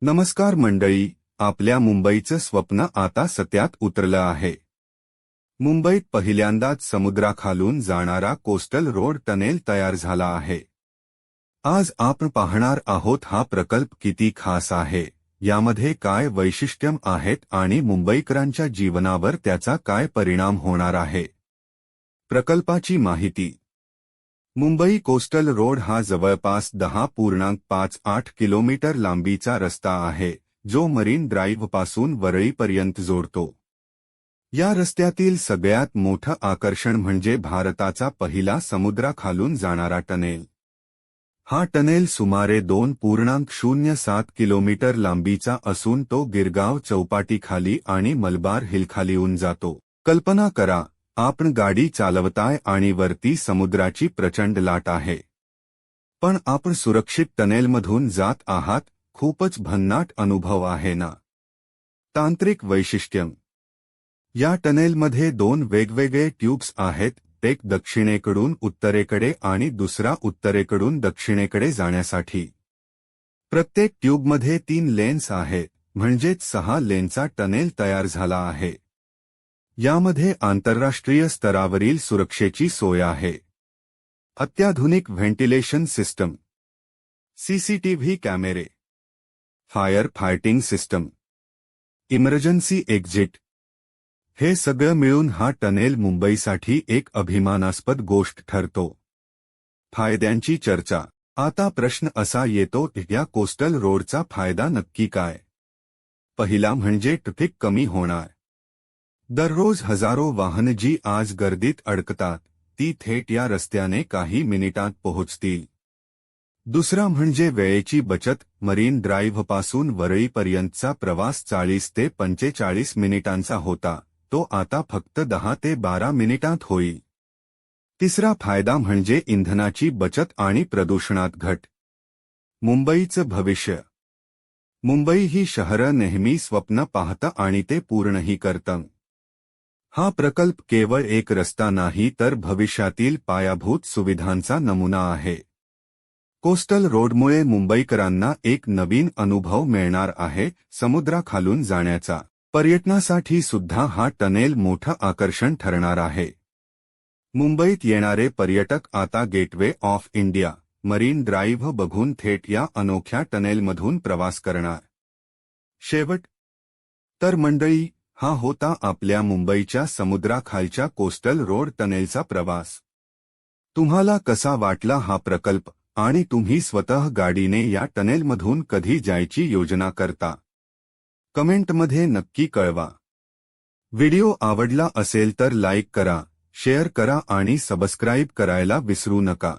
नमस्कार मंडळी आपल्या मुंबईचं स्वप्न आता सत्यात उतरलं आहे. मुंबईत पहिल्यांदाच समुद्राखालून जाणारा कोस्टल रोड टनेल तयार झाला आहे. आज आपण पाहणार आहोत हा प्रकल्प किती खास आहे यामध्ये काय वैशिष्ट्यम आहेत आणि मुंबईकरांच्या जीवनावर त्याचा काय परिणाम होणार आहे. प्रकल्पाची माहिती मुंबई कोस्टल रोड हा जवळपास दहा पूर्णांक पाच आठ किलोमीटर लांबीचा रस्ता आहे जो मरीन ड्राईव्हपासून वरळीपर्यंत जोडतो. या रस्त्यातील सगळ्यात मोठं आकर्षण म्हणजे भारताचा पहिला समुद्राखालून जाणारा टनेल. हा टनेल सुमारे दोन पूर्णांक शून्य सात किलोमीटर लांबीचा असून तो गिरगाव चौपाटीखाली आणि मलबार हिलखालीहून जातो. कल्पना करा आपण गाडी चालवताय आणि वरती समुद्राची प्रचंड लाट आहे. पण आपण सुरक्षित टनेलमधून जात आहात खूपच भन्नाट अनुभव आहे ना? तांत्रिक वैशिष्ट्यम या टनेलमध्ये दोन वेगवेगळे ट्यूब्स आहेत एक दक्षिणेकडून उत्तरेकडे आणि दुसरा उत्तरेकडून दक्षिणेकडे जाण्यासाठी. प्रत्येक ट्यूबमध्ये तीन लेन्स आहेत म्हणजेच सहा लेनचा टनेल तयार झाला आहे. यामध्ये आंतरराष्ट्रीय स्तरावरील सुरक्षेची सोय आहे. अत्याधुनिक व्हेंटिलेशन सिस्टम. सीसीटीव्ही कॅमेरे. Fire fighting system. Emergency exit. हे सगळं मिळून हा टनेल मुंबईसाठी एक अभिमानास्पद गोष्ट ठरतो. फायद्यांची चर्चा. आता प्रश्न असा येतो, या कोस्टल रोडचा फ़ायदा नक्की काय? पहिला म्हणजे ट्रॅफिक कमी होणार. दररोज हजारो वाहन जी आज गर्दीत अडकतात ती थेट या रस्त्याने काही मिनिटात पोहोचतील. दुसरा म्हणजे वेळेची बचत मरीन ड्राइव्हपासून वरळीपर्यंतचा प्रवास चाळीस ते पंचेचाळीस मिनिटांचा होता तो आता फक्त दहा ते बारा मिनिटांत होईल. तिसरा फायदा म्हणजे इंधनाची बचत आणि प्रदूषणात घट. मुंबईचं भविष्य. मुंबई ही शहरं नेहमी स्वप्न पाहतं आणि ते पूर्णही करतं. हा प्रकल्प केवळ एक रस्ता नाही तर भविष्यातील पायाभूत सुविधांचा नमुना आहे. कोस्टल रोडमुळे मुंबईकरांना एक नवीन अनुभव मिळणार आहे समुद्राखालून जाण्याचा. पर्यटनासाठी सुद्धा हा टनेल मोठं आकर्षण ठरणार आहे. मुंबईत येणारे पर्यटक आता Gateway of India Marine Drive बघून थेट या अनोख्या टनेलमधून प्रवास करणार. शेवट. तर मंडळी हा होता आपल्या मुंबईच्या समुद्राखालच्या कोस्टल रोड टनेलचा प्रवास. तुम्हाला कसा वाटला हा प्रकल्प आणि तुम्ही स्वतः गाडीने या टनेलमधून कधी जायची योजना करता? कमेंटमध्ये नक्की कळवा. व्हिडिओ आवडला असेल तर लाईक करा शेअर करा आणि सबस्क्राईब करायला विसरू नका.